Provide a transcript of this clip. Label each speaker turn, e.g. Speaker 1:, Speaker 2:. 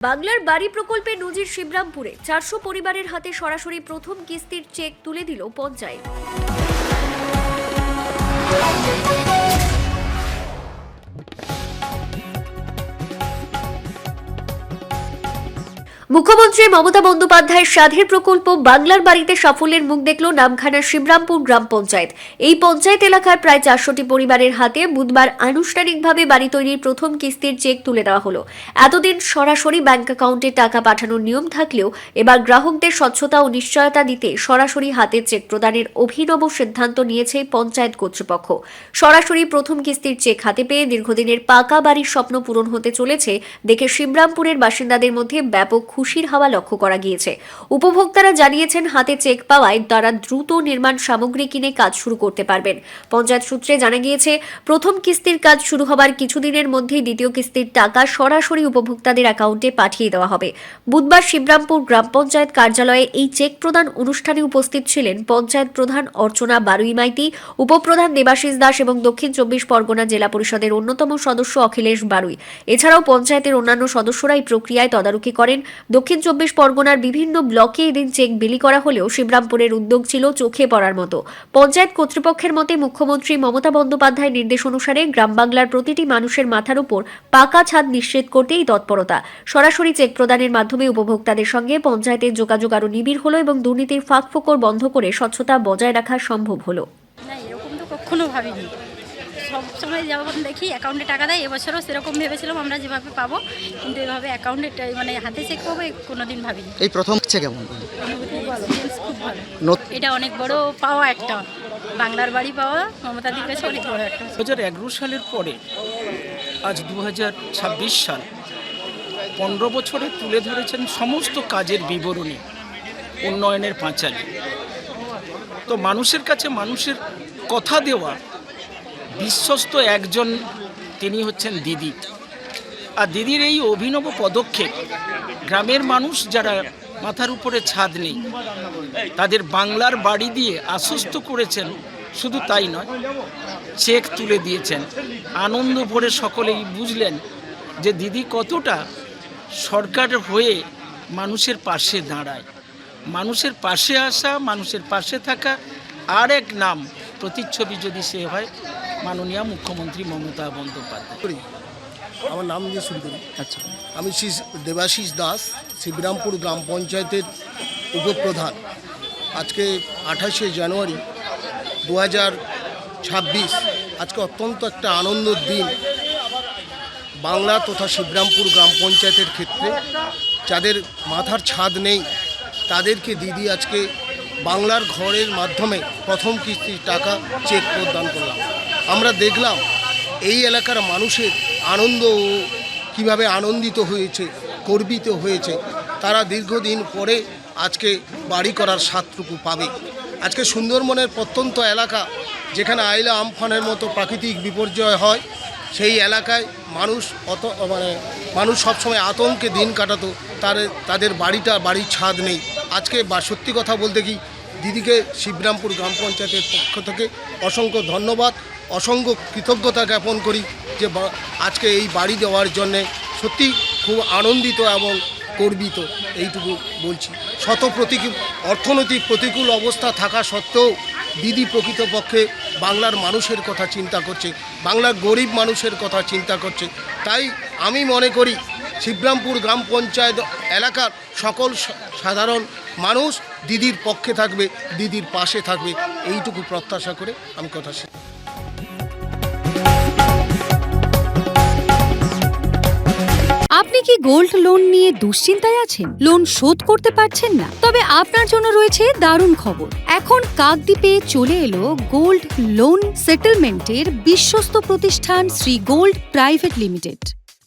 Speaker 1: বাংলার বাড়ি প্রকল্পে নজির শিবরামপুরে চারশো পরিবারের হাতে সরাসরি প্রথম কিস্তির চেক তুলে দিল পঞ্চায়েত। মুখ্যমন্ত্রী মমতা বন্দ্যোপাধ্যায়ের সাধের প্রকল্প বাংলার বাড়িতে সাফল্যের মুখ দেখল নামখানার শিবরামপুর গ্রাম পঞ্চায়েত। এই পঞ্চায়েত এলাকার প্রায় চারশোটি পরিবারের হাতে বুধবার আনুষ্ঠানিকভাবে বাড়ি তৈরির প্রথম কিস্তির চেক তুলে দেওয়া হলো। এতদিন সরাসরি ব্যাংক অ্যাকাউন্টে টাকা পাঠানোর নিয়ম থাকলেও এবার গ্রাহকদের স্বচ্ছতা ও নিশ্চয়তা দিতে সরাসরি হাতে চেক প্রদানের অভিনব সিদ্ধান্ত নিয়েছে পঞ্চায়েত কর্তৃপক্ষ। সরাসরি প্রথম কিস্তির চেক হাতে পেয়ে দীর্ঘদিনের পাকা বাড়ির স্বপ্ন পূরণ হতে চলেছে, দেখে শিবরামপুরের বাসিন্দাদের মধ্যে ব্যাপক খুশির হাওয়া লক্ষ্য করা গিয়েছে। উপভোক্তারা জানিয়েছেন, হাতে চেক পাওয়ায় তারা দ্রুত নির্মাণ সামগ্রী কিনে কাজ শুরু করতে পারবেন। পঞ্চায়েত সূত্রে জানা গিয়েছে, প্রথম কিস্তির কাজ শুরু হবার কিছুদিনের মধ্যেই দ্বিতীয় কিস্তির টাকা সরাসরি উপভোক্তাদের অ্যাকাউন্টে পাঠিয়ে দেওয়া হবে। বুধবার শিবরামপুর গ্রাম পঞ্চায়েত কার্যালয়ে এই চেক প্রদান অনুষ্ঠানে উপস্থিত ছিলেন পঞ্চায়েত প্রধান অর্চনা বারুই মাইতি উপপ্রধান দেবাশিস দাস এবং দক্ষিণ চব্বিশ পরগনা জেলা পরিষদের অন্যতম সদস্য অখিলেশ বারুই। এছাড়াও পঞ্চায়েতের অন্যান্য সদস্যরা এই প্রক্রিয়ায় তদারকি করেন। দক্ষিণ চব্বিশ পরগনার বিভিন্ন ব্লকে এদিন চেক বিলি করা হলেও শিবরামপুরের উদ্যোগ ছিল চোখে পড়ার মতো। পঞ্চায়েত কর্তৃপক্ষের মতে মুখ্যমন্ত্রী মমতা বন্দ্যোপাধ্যায়ের নির্দেশ অনুসারে গ্রাম বাংলার প্রতিটি মানুষের মাথার উপর পাকা ছাদ নিশ্চিত করতেই তৎপরতা। সরাসরি চেক প্রদানের মাধ্যমে উপভোক্তাদের সঙ্গে পঞ্চায়েতের যোগাযোগ আরও নিবিড় হলো এবং দুর্নীতির ফাঁক ফোকর বন্ধ করে স্বচ্ছতা বজায় রাখা সম্ভব হলো।
Speaker 2: না, এরকম তো কখনো ভাবিনি। সব সময় যেমন দেখি অ্যাকাউন্টে টাকা দেয় এবছরও সেরকম ভেবেছিলাম আমরা যেভাবে পাবো কিন্তু এভাবে অ্যাকাউন্টে মানে হাতে চেক পাবো এ কোনো দিন ভাবিনি।
Speaker 3: এই প্রথম হচ্ছে কেমন?
Speaker 2: অনুভূতি ভালো ফিলিংস খুব ভালো। এটা অনেক বড় পাওয়া একটা বাংলার বাড়ি পাওয়া মমতাদির কাছে অনেক বড় একটা।
Speaker 4: দু হাজার এগারো সালের পরে আজ দু হাজার ছাব্বিশ সাল পনেরো বছরে তুলে ধরেছেন সমস্ত কাজের বিবরণী উন্নয়নের পাঁচালী। তো মানুষের কাছে মানুষের কথা দেওয়া বিশ্বস্ত একজন তিনি হচ্ছেন দিদি। আর দিদির এই অভিনব পদক্ষেপ, গ্রামের মানুষ যারা মাথার উপরে ছাদ নেই, তাদের বাংলার বাড়ি দিয়ে আশ্বস্ত করেছেন, শুধু তাই নয়, চেক তুলে দিয়েছেন। আনন্দ ভরে সকলেই বুঝলেন যে দিদি কতটা সরকার হয়ে মানুষের পাশে দাঁড়ায়। মানুষের পাশে আসা, মানুষের পাশে থাকা, আর এক নাম, প্রতিচ্ছবি যদি সে হয় মাননীয় মুখ্যমন্ত্রী মমতা বন্দ্যোপাধ্যায়।
Speaker 5: আমার নাম দিয়ে শুরু করি।
Speaker 4: আচ্ছা।
Speaker 5: আমি শ্রী দেবাশিস দাস শিবরামপুর গ্রাম পঞ্চায়েতের উপপ্রধান। আজকে আঠাশে জানুয়ারি দু হাজার ছাব্বিশ আজকে অত্যন্ত একটা আনন্দের দিন বাংলা তথা শিবরামপুর গ্রাম পঞ্চায়েতের ক্ষেত্রে। যাদের মাথার ছাদ নেই তাদেরকে দিদি আজকে বাংলার ঘরের মাধ্যমে প্রথম কিস্তির টাকা চেক প্রদান করলাম। আমরা দেখলাম এই এলাকার মানুষের আনন্দ কীভাবে আনন্দিত হয়েছে, গর্বিত হয়েছে। তারা দীর্ঘদিন পরে আজকে বাড়ি করার স্বাদটুকু পাবে। আজকে সুন্দরবনের প্রত্যন্ত এলাকা, যেখানে আইলা আমফানের মতো প্রাকৃতিক বিপর্যয় হয়, সেই এলাকায় মানুষ অত মানে মানুষ সবসময় আতঙ্কে দিন কাটাতো। তার তাদের বাড়িটা, বাড়ির ছাদ নেই। আজকে বা, সত্যি কথা বলতে কি দিদিকে শিবরামপুর গ্রাম পঞ্চায়েতের পক্ষ থেকে অসংখ্য ধন্যবাদ, অসংখ্য কৃতজ্ঞতা জ্ঞাপন করি যে আজকে এই বাড়ি দেওয়ার জন্যে সত্যি খুব আনন্দিত এবং গর্বিত, এইটুকু বলছি। শত প্রতিকূল অর্থনৈতিক প্রতিকূল অবস্থা থাকা সত্ত্বেও দিদি প্রকৃতপক্ষে বাংলার মানুষের কথা চিন্তা করছে, বাংলার গরিব মানুষের কথা চিন্তা করছে। তাই আমি মনে করি শিবরামপুর গ্রাম পঞ্চায়েত এলাকার সকল সাধারণ মানুষ দিদির পক্ষে থাকবে, দিদির পাশে থাকবে, এইটুকু প্রত্যাশা করে আমি কথা শেষ
Speaker 6: আপনি কি গোল্ড লোন নিয়ে দুশ্চিন্তায় আছেন? লোন শোধ করতে পারছেন না। তবে আপনার জন্য রয়েছে দারুণ খবর। এখন কাকদ্বীপে চলে এলো গোল্ড লোন সেটেলমেন্টের বিশ্বস্ত প্রতিষ্ঠান শ্রী গোল্ড প্রাইভেট লিমিটেড।